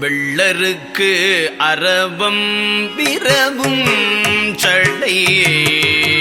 வெள்ளருக்கு அரபம் பிரபும் சடையே.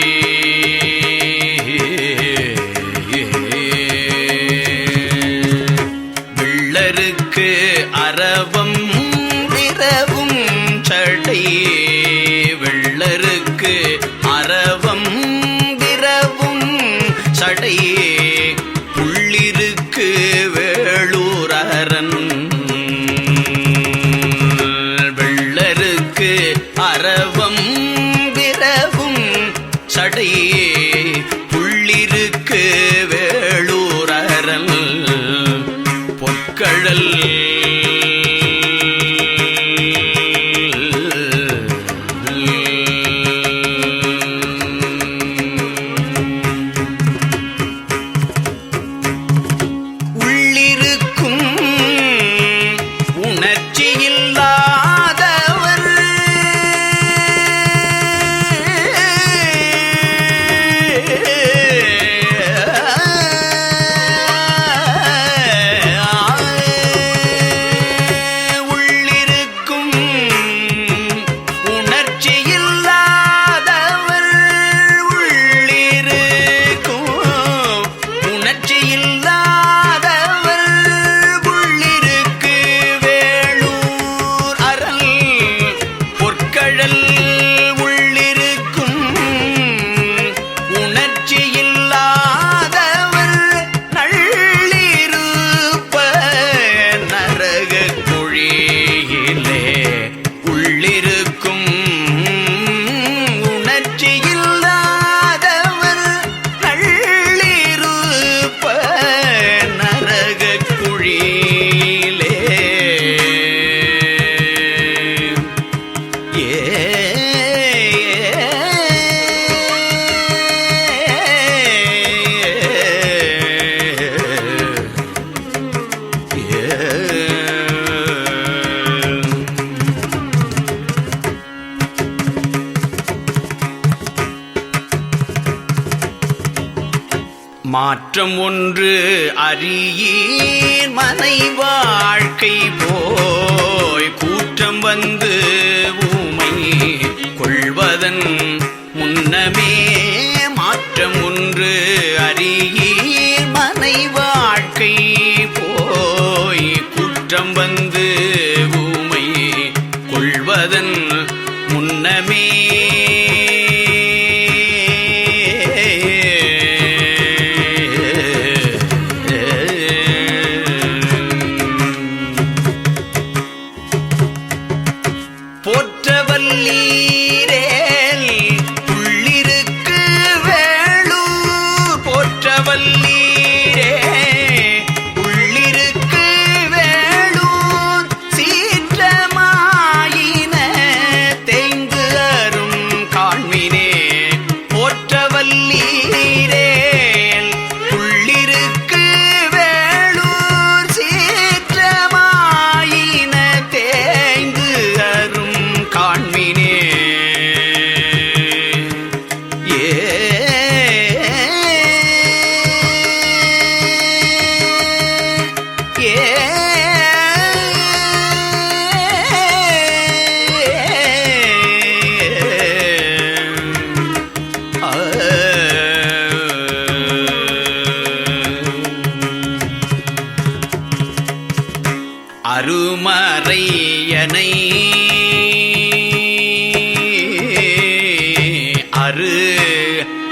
அரியீர் மனை வாழ்க்கை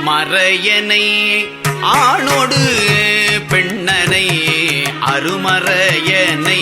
மறையனை ஆணோடு பெண்ணனை அருமறையனை.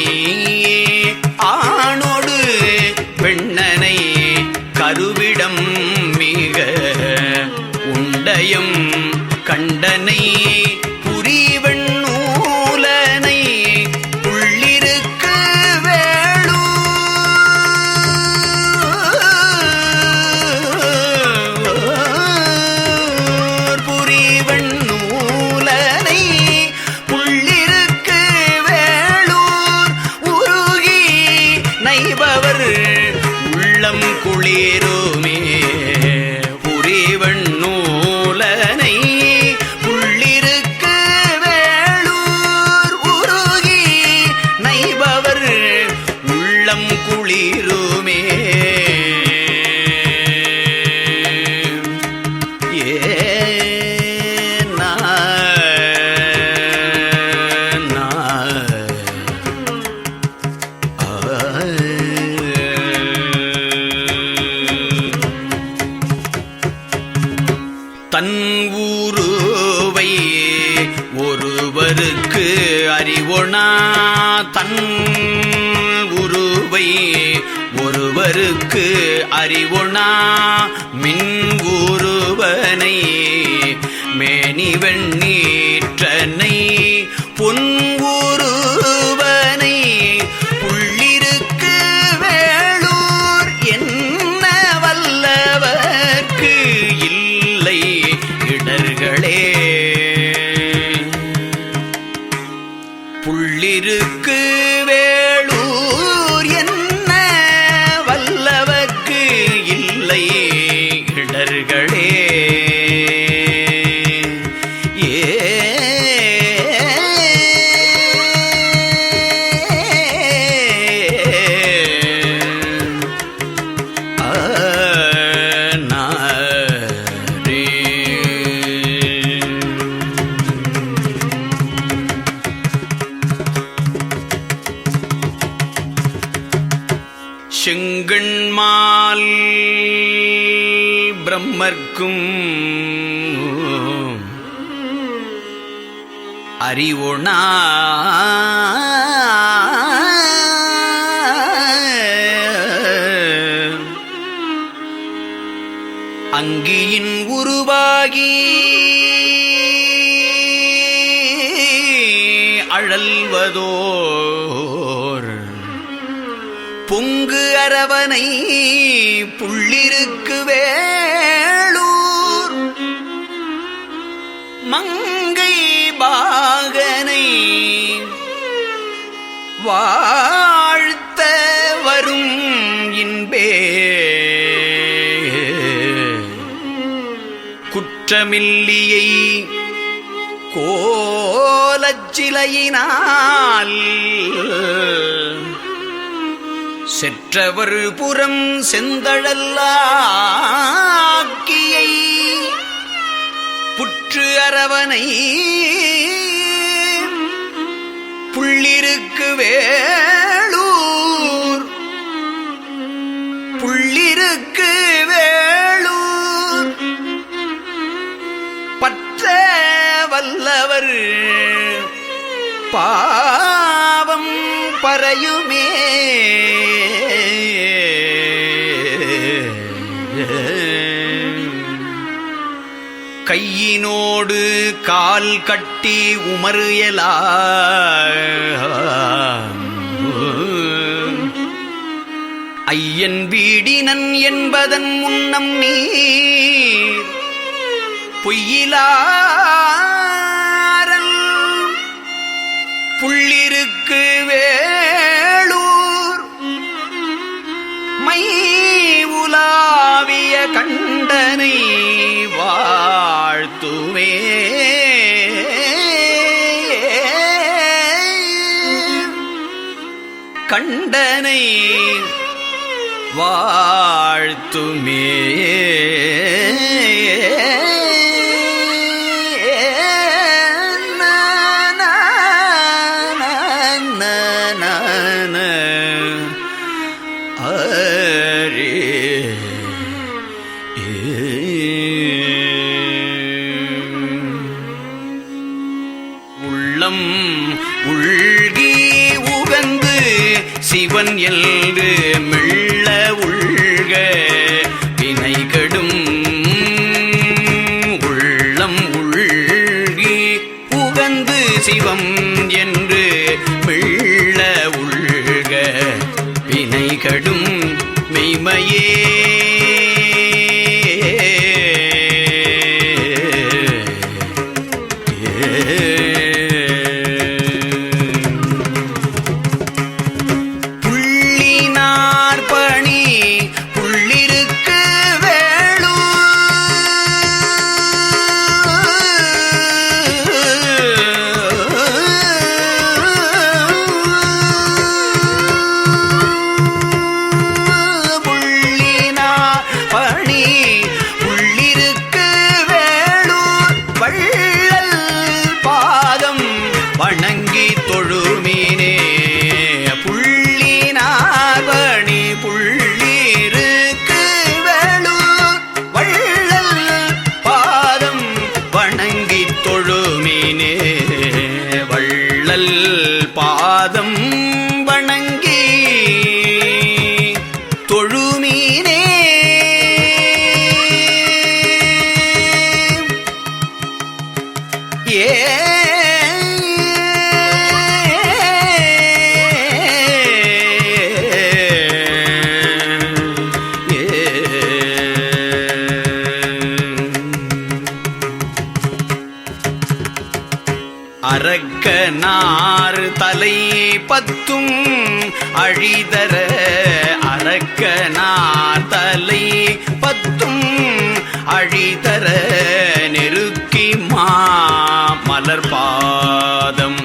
நம்மர்க்கும் அறிவுணா அங்கியின் உருவாகி. அழல்வதோர். பொங்கு அரவனை புள்ளிருக்கு வேளூர் வாழ்த்த வரும் இன்பே. குற்றமில்லியை கோலச்சிலையினால் செற்றவர் புறம் செந்தழல்லாக்கியை புற்று அரவனை புள்ளிருக்கு வேளூர் புள்ளிருக்கு வேளூர் பற்ற வல்லவர். பாவம் பறையுமே. கையினோடு கால் கட்டி உமறியலா ஐயன் வீடினன் என்பதன் முன்னம் நீர். பொய்யிலாரல் புள்ளிருக்கு வேளூர். மை உலாவிய கண்டனை வாழ்த்துமே. கண்டனை வாழ்த்துமே. உள்ளம் நாறு தலை பத்தும் அழிதர அரக்க நார் தலை பத்தும் அழிதர நெருக்கி மாமலர் பாதம்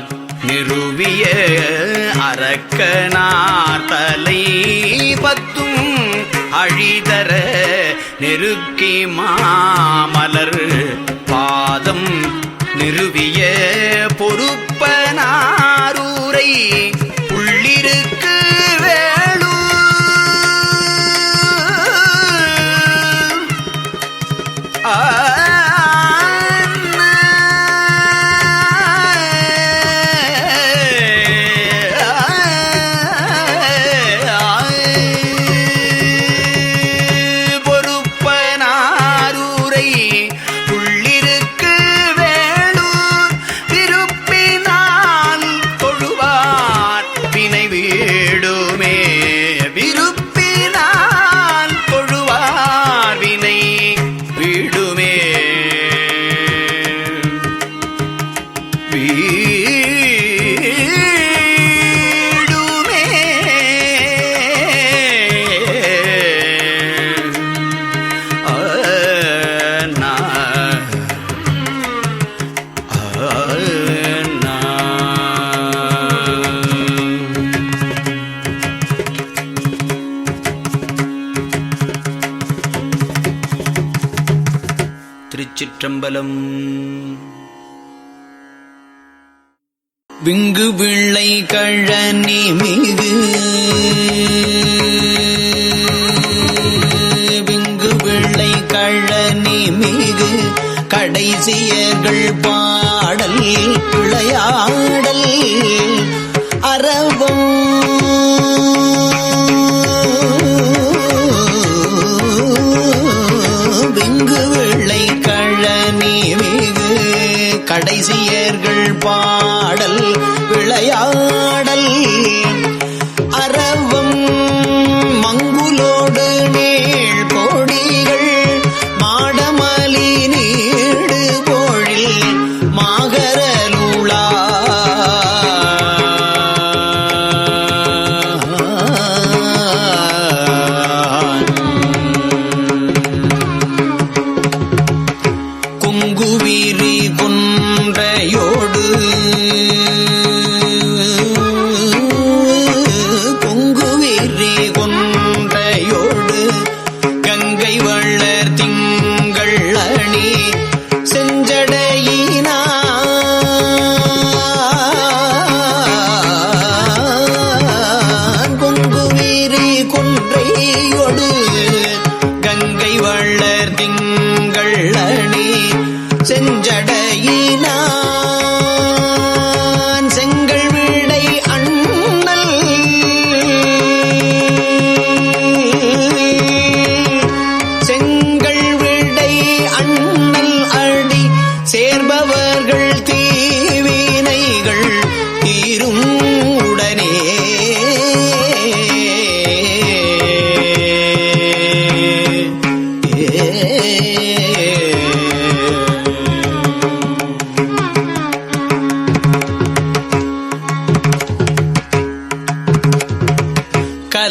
நிறுவிய அரக்க நார் தலை பத்தும் அழிதர நெருக்கி மாமலர் பாதம் நிறுவிய பொறுப்பு பலம் விங்கு பிள்ளை கழனி மிகு விங்கு பிள்ளை கழனி மிகு கடைசியர்கள் பாடல் விளையாடல் அரவம் மிகு கடைசியர்கள் பாடல் விளையாடல்.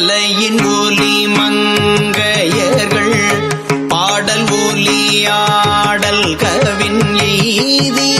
கலையின் ஒலி மங்கையர்கள் பாடல் ஒலியாடல் கவின் எய்தி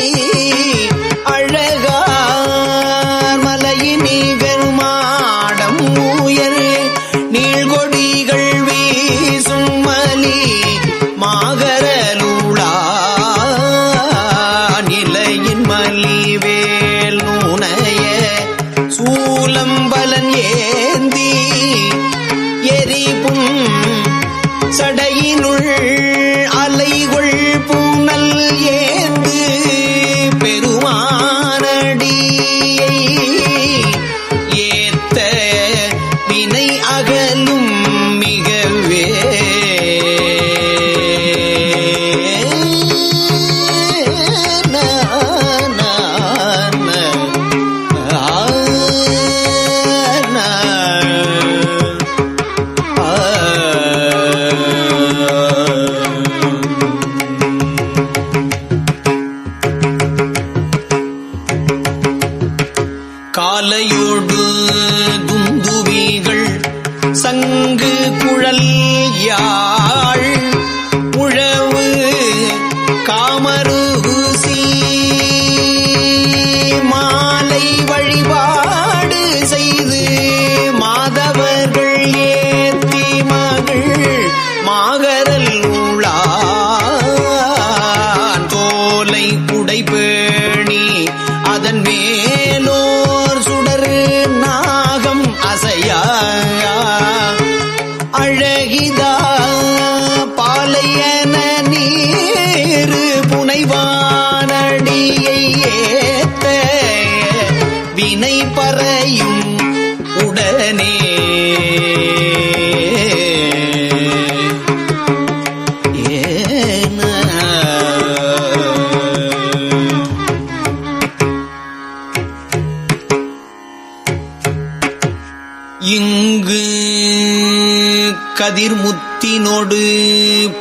கதிர்முத்தினோடு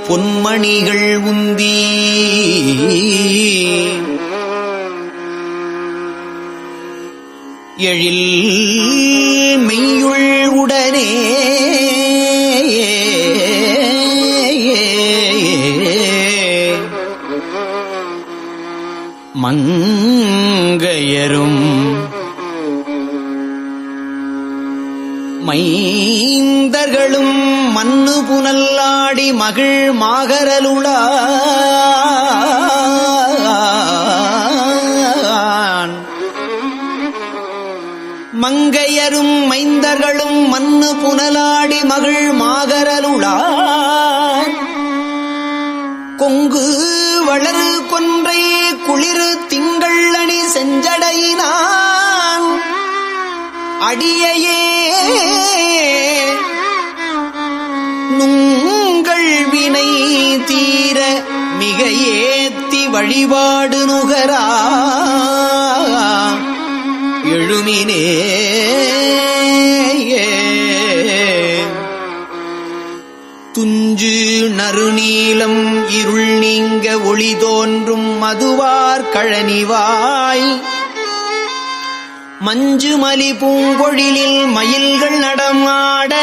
பொன்மணிகள் உந்தி. எழில் மெய்யுள் உடனே. மங் புனல்லாடி மகிழ் மாகரலுளான். மங்கையரும் மைந்தர்களும் மண்ணு புனலாடி மகிழ் மாகரலுளான். கொங்கு வளரு கொன்றை குளிர் திங்கள் அணி செஞ்சடையினான். அடியையே நுங்கள் வினை தீர மிக ஏத்தி வழிபாடு நுகரா. எழுமினே துஞ்சு நறுநீளம் இருள் நீங்க ஒளி தோன்றும் மதுவார் கழனிவாய். மஞ்சு மலி பூங்கொழிலில் மயில்கள் நடமாட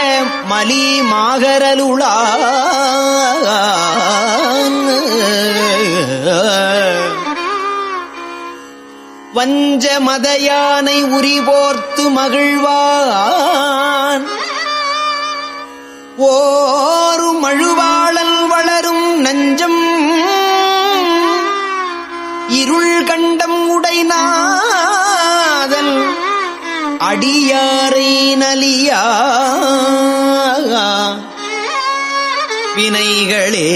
மலி மாகரலுளா வஞ்ச மதயானை உரிபோர்த்து மகிழ்வான். ஓரு மழுவாளல் வளரும் நஞ்சம். இருள் கண்டம் உடைனான் அடியாரை நலியா வினைகளே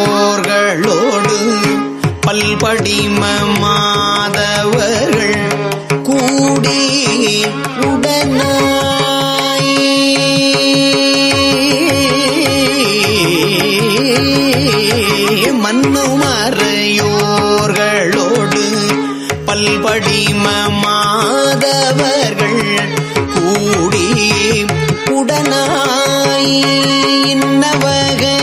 மன்னுமறையோர்களோடு பல்படிம மாதவர்கள் கூடி உடனாய் மன்னுமறையோர்களோடு பல்படிம மாதவர்கள் கூடி உடனாய் இன்னவகை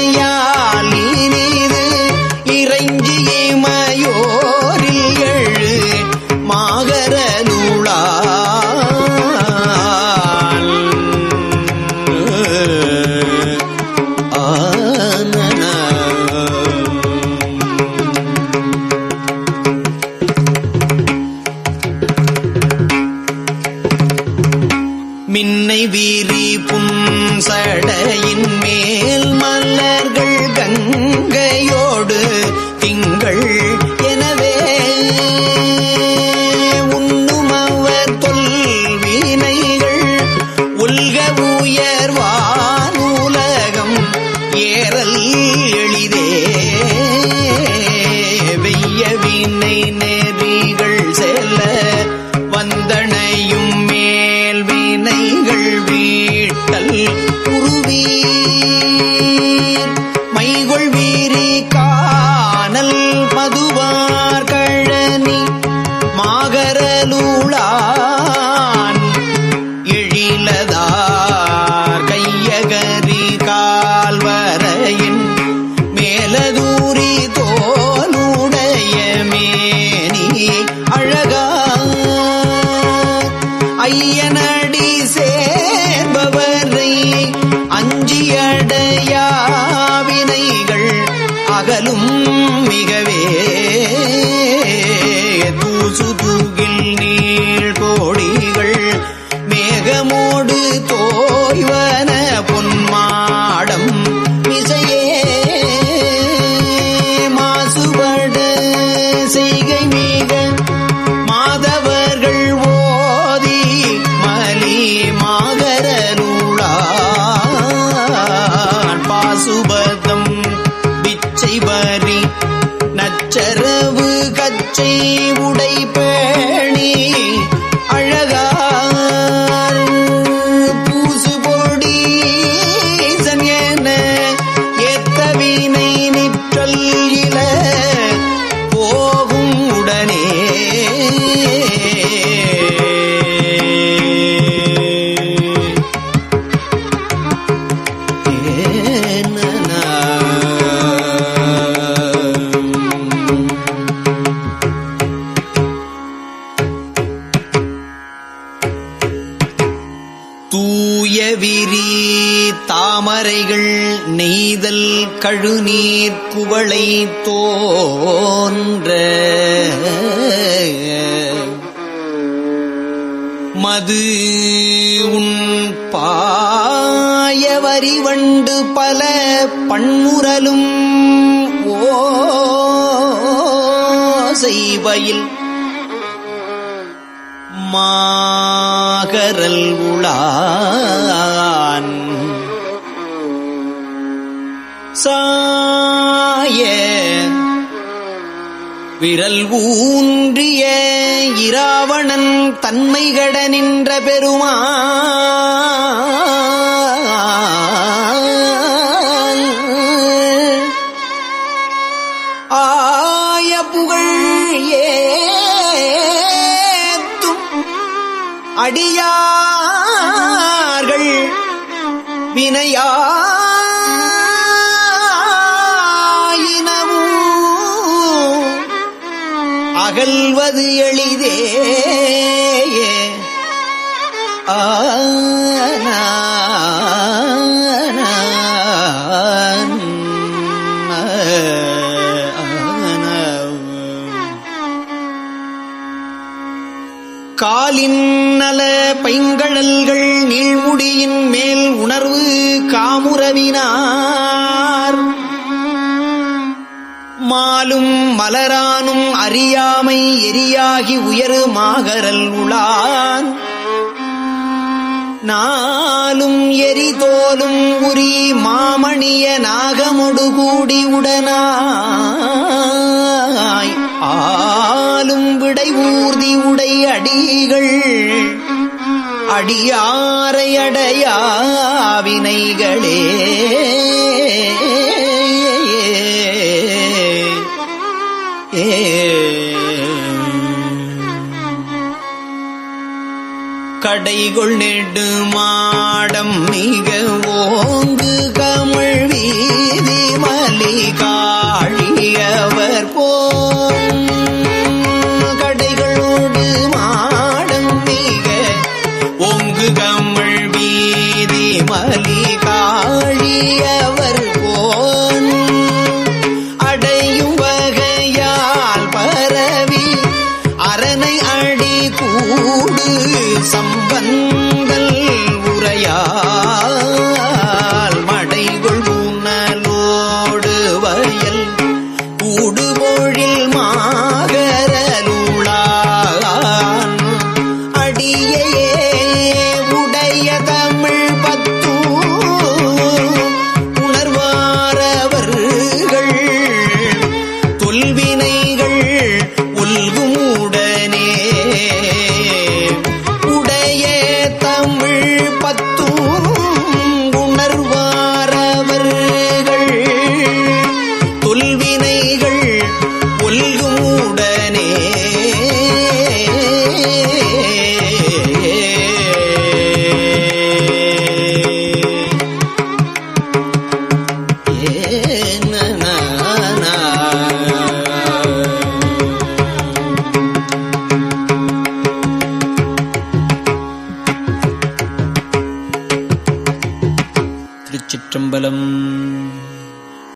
சாய விரல் ஊன்றிய இராவணன் தன்மைகட நின்ற பெருமா ஆய புகழ் ஏத்தும் அடியார்கள். வினையா செல்வது எளிதே. ஆன காலின் நல பைங்கடல்கள் நீழ்முடியின் மேல் உணர்வு காமுறவினார் மாலும் மலரானும் அறியாமை எரியாகி உயரு மாகரல் உளான் நாளும் எரிதோலும் உரி மாமணிய நாகமொடு கூடி உடனாய். ஆளும் விடை ஊர்தி உடை அடிகள் அடியாரை அடையா கடைகொள் நெடு மாடம் மிக ஓங்கு